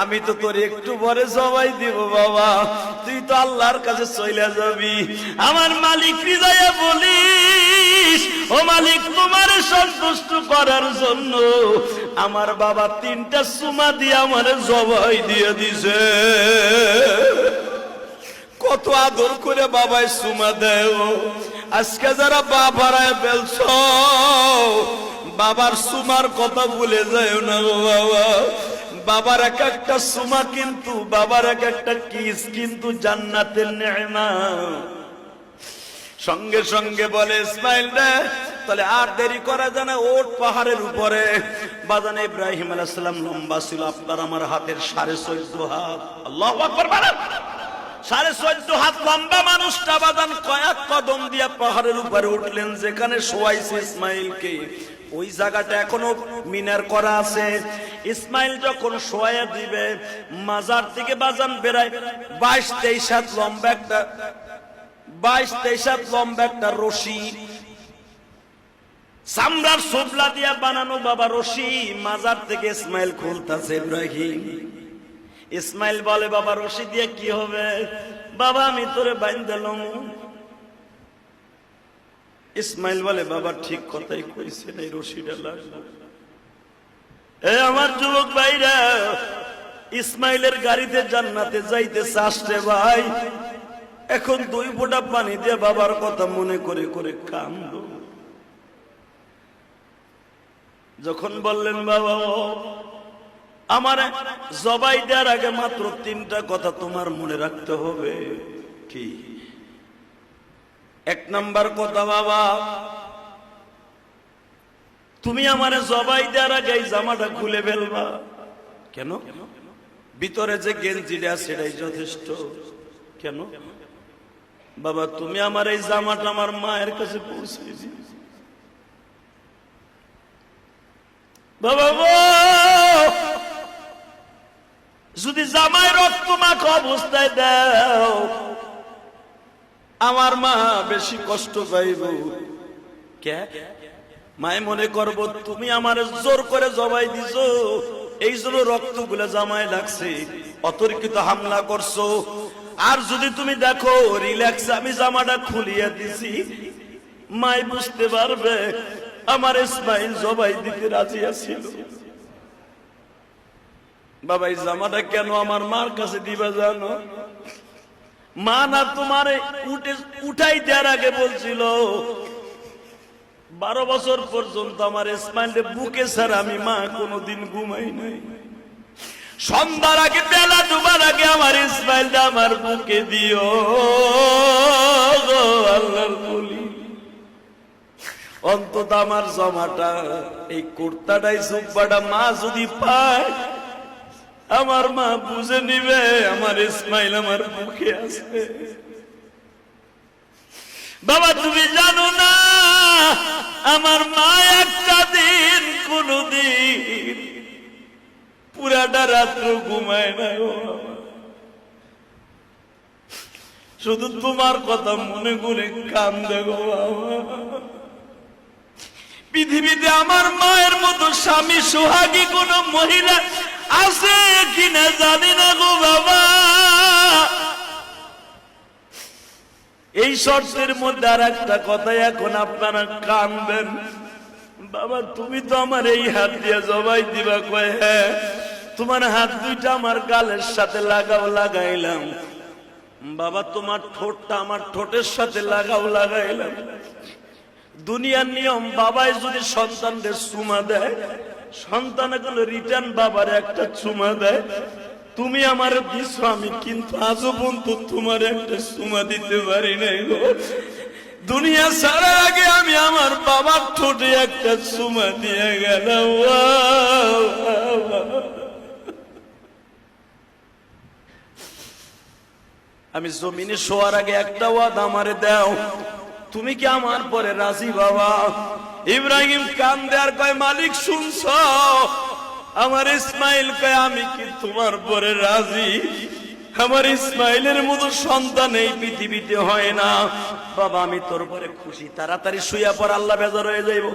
আমি তো তোর একটু পরে সবাই দিব বাবা। তুই তো আল্লাহর কাছে চলে যাবি। আমার মালিক হৃদয়ে বলিস, ও মালিক তোমার সন্তুষ্ট করার জন্য আমার বাবা তিনটা সুমা দিয়ে আমার জবাই দিয়ে দিছে। কত আদর করে বাবাই সুমা দেয় আজকে যারা বাবারায় ফেলছ বাবার সুমার কথা ভুলে যায় না গো বাবা। বাবার এক একটা সুমা কিন্তু, বাবার এক একটা কিস কিন্তু জান্নাতের নেমা। সঙ্গে সঙ্গে বলে, ইসমাইল রে, তাহলে আর দেরি করা জানা ওট পাহাড়ের উপরে। বাজানে ইব্রাহিম আলাইহিস সালাম লম্বা ছিল, আপনার আমার হাতের সাড়ে চোদ্দ হাত। আল্লাহ আকবার সাড়ে চোদ্দ হাত লম্বা মানুষটা বাদান কয়েক কদম দিয়া পাহাড়ের উপরে উঠলেন, যেখানে শোয়াইছে ইসমাইলকে। ওই জায়গাটা এখনও মিনার করা আছে। ইসমাইল যখন শোয়া দিবে, মাজার থেকে বাজান বেড়ায় বাইশ তেইশ হাত লম্বা একটা, বাইশ তেইশ হাত লম্বা একটা রশি। সামরার সোবলা দিয়া বানানো বাবা রশি। মাজার থেকে ইসমাইল খুলতাছে ইব্রাহিম। ইসমাইল বলে, বাবা, রশি দিয়ে কি হবে? বাবা, আমি তোরে বাইন দিলাম ইসমাইল বলে, বাবা, ঠিক কথাই কইছেন, এই রশিটা লাগবে। এ আমার যুবক ভাইরা, ইসমাইলের গাড়িতে জান্নাতে যাইতে চাষতে ভাই। এখন দুই ফোঁটা পানি দিয়ে বাবার কথা মনে করে করে কান্দ। যখন বললেন, বাবা আমার জবাই দেওয়ার আগে মাত্র তিনটা কথা তোমার মনে রাখতে হবে। কি? এক নাম্বার কথা, বাবা, তুমি আমার জবাই দেওয়ার আগে জামাটা খুলে ফেলবা। কেন? ভিতরে যে গেঞ্জিটা সেটাই যথেষ্ট। কেন? বাবা, তুমি আমার এই জামাটা আমার মায়ের কাছে পৌঁছে বাবা! যদি জামাই রক্ত মাখ অবস্থায় দাও, আমার মা বেশি কষ্ট পাইব। কে? মায় মনে করব, তুমি আমার জোর করে জবাই দিছ, এই জন্য রক্তগুলো জামাই লাগছে, অতর্কিত হামলা করছ। আর যদি তুমি দেখো, রিল্যাক্স, আমি জামাটা খুলিয়ে দিছি। মাই বুঝতে পারবে, আমার ইসমাইল জবাই দিতে রাজি আছিল। বাবা, এই জামাটা কেন আমার মার কাছে দিবা জানো? মা না তোমার উঠে উঠাই দেওয়ার আগে বলছিল, বারো বছর পর্যন্ত আমার ইসমাইলের বুকে স্যার আমি মা কোনোদিন ঘুমাই নাই। সন্ধ্যার আগে, বেলা ডুবার আগে আমার ইসমাইলটা আমার বুকে দিও আল্লাহর বলি। অন্তত আমার জমাটা, এই কুর্তাটাই সুব্বাটা মা যদি পায় আমার মা বুঝে নিবে, আমার ইসমাইল আমার মুখে আছে বাবা, তুমি জানো না, আমার মা একটা দিন কোনদিন পুরাটা রাত্র ঘুমায় না। শুধু তোমার কথা মনে করে কান্দে গো বাবা পৃথিবীতে আমার মায়ের মতো স্বামী, সোহাগী কোন মহিলা আছে কিনা জানি না গো বাবা। এই শর্তের মধ্যে আর একটা কথা এখন আপনারা কানবেন। বাবা, তুমি তো আমার এই হাত দিয়ে জবাই দিবা কয় হ্যাঁ তোমার হাত দুইটা আমার গালের সাথে লাগাও, লাগাইলাম। বাবা, তোমার ঠোঁটটা আমার ঠোঁটের সাথে লাগাও, লাগাইলাম। দুনিয়ার নিয়ম, বাবাই যদি সন্তানদের সুমা দেয় সন্তান এগুলো রিটার্ন বাবার একটা চুমা দেয়। তুমি আমার দিছ, আমি কিন্তু আজও বন্ধু তোমার একটা চুমা দিতে পারি নাই গো। দুনিয়া সারা আগে আমি আমার বাবার ঠোঁটে একটা চুমা দিয়ে গেলাম। আমি জমিনে শোয়ার আগে একটা ওয়াদ আমারে দাও। তুমি কি আমার পরে রাজি বাবা? ইব্রাহিম কান দেয়ার কয়, মালিক, শুনছ? আমার ইসমাইল কয়, আমি কি তোমার পরে রাজি? আমার ইসমাইলের মতো সন্তান এই পৃথিবীতে হয় না। বাবা, আমি তোর পরে খুশি। তাড়াতাড়ি শুয়া পর আল্লাহ বেজার হয়ে যাইব।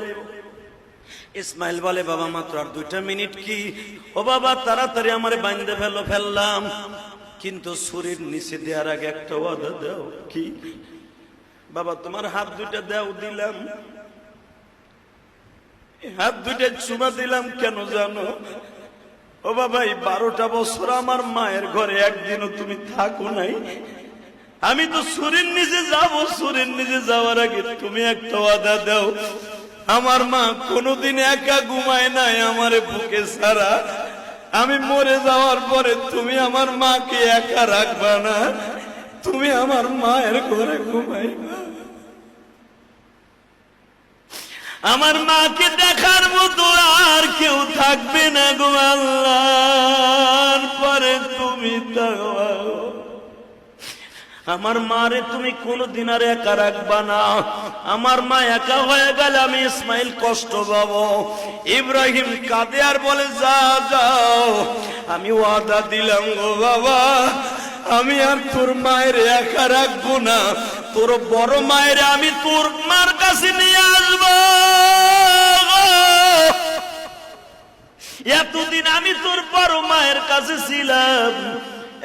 ইসমাইল বলে, বাবা, মাত্র আর দুইটা মিনিট কি? ও বাবা, তাড়াতাড়ি আমারে বাইন্দে ফেলো, ফেললাম। কিন্তু শরীর নিচে দেওয়ার আগে একটা ওয়াদা দাও কি? বাবা, তোমার হাত দুইটা দাও, দিলাম। হাত দুইটা চুমা দিলাম কেন জানো? ও বাবা, এই বারোটা বছর আমার মায়ের ঘরে একদিনও তুমি থাকো নাই। আমি তো সুরের নিচে যাব, সুরের নিচে যাওয়ার আগে তুমি একটা ওয়াদা দাও। আমার মা কোনোদিন একা ঘুমায় নাই আমারে বুকে সারা আমি মরে যাওয়ার পরে তুমি আমার মাকে একা রাখবা না। তুমি আমার মায়ের ঘরে ঘুমাইবা। আমার মাকে দেখার মতো আর কেউ থাকবে না গো আল্লাহর পরে তুমি আমার মারে তুমি কোনদিন আর একা রাখবা না। আমার মা একা হয়ে গেলে আমি ইসমাইল কষ্ট পাবো। ইব্রাহিম কাঁদে আর বলে, যা যাও আমি ওয়াদা দিলাম গো বাবা। আমি আর তোর মায়ের একা রাখব না। তোর বড় মায়ের আমি তোর মার কাছে নিয়ে আসব। এতদিন আমি তোর বড় মায়ের কাছে ছিলাম।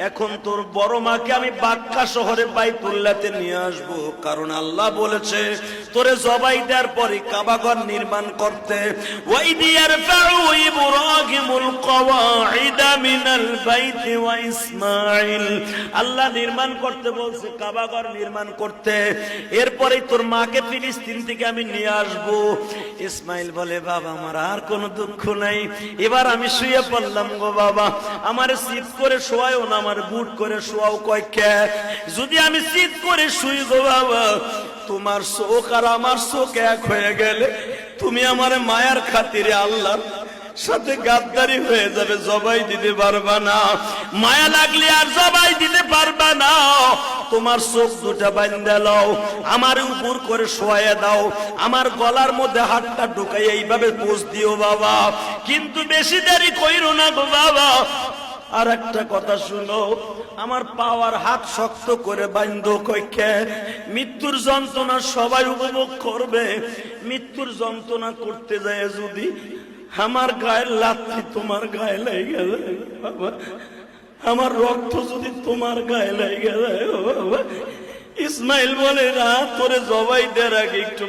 এখন তোর বড় মাকে আমি বাক্কা শহরে বাইতুল্লাতে নিয়ে আসব। কারণ আল্লাহ বলেছে, তোরে জবাই দেওয়ার পরে কাবাগর নির্মাণ করতে। ওই দিয়ার ইব্রাহিমুল কওয়াইদা মিনাল বাইতি ওয়া ইসমাইল আল্লাহ নির্মাণ করতে বলছে কাবাগর নির্মাণ করতে। এরপরে তোর মাকে ফিলিস্তিন থেকে আমি নিয়ে আসব। ইসমাইল বলে, বাবা, আমার আর কোনো দুঃখ নাই। এবার আমি শুয়ে পড়লাম গো বাবা। আমার শীত করে শোয়াও না আমার বুট করে শোয়াও কয় যদি আমি শীত করে শুই গো বাবা, তোমার চোখ আর আমার চোখ এক হয়ে গেলে তুমি আমার মায়ার খাতিরে আল্লাহ সাথে গাদ্দারি হয়ে যাবে, জবাই দিতে পারবা না। মায়া লাগলে আর জবাই দিতে পারবা না। তোমার চোখ দুটা বান্ধা লও, আমার উপর করে শোয়া দাও, আমার গলার মধ্যে হাতটা ঢুকাই এইভাবে পোষ দিও বাবা। কিন্তু বেশি দেরি কইরো না গো বাবা আর একটা কথা শুনো, আমার পাওয়ার হাত শক্ত করে বাইন্ধ কইকে, মৃত্যুর যন্ত্রণা সবাই উপভোগ করবে। মৃত্যুর যন্ত্রণা করতে যায় যদি আমার গায়ের লাথি তোমার গায়ে লেগে বাবা। আমার রক্ত যদি তোমার গায়ে লেগে বাবা। ইসমাইল বলে, না, তোরে জবাই দেওয়ার আগে একটু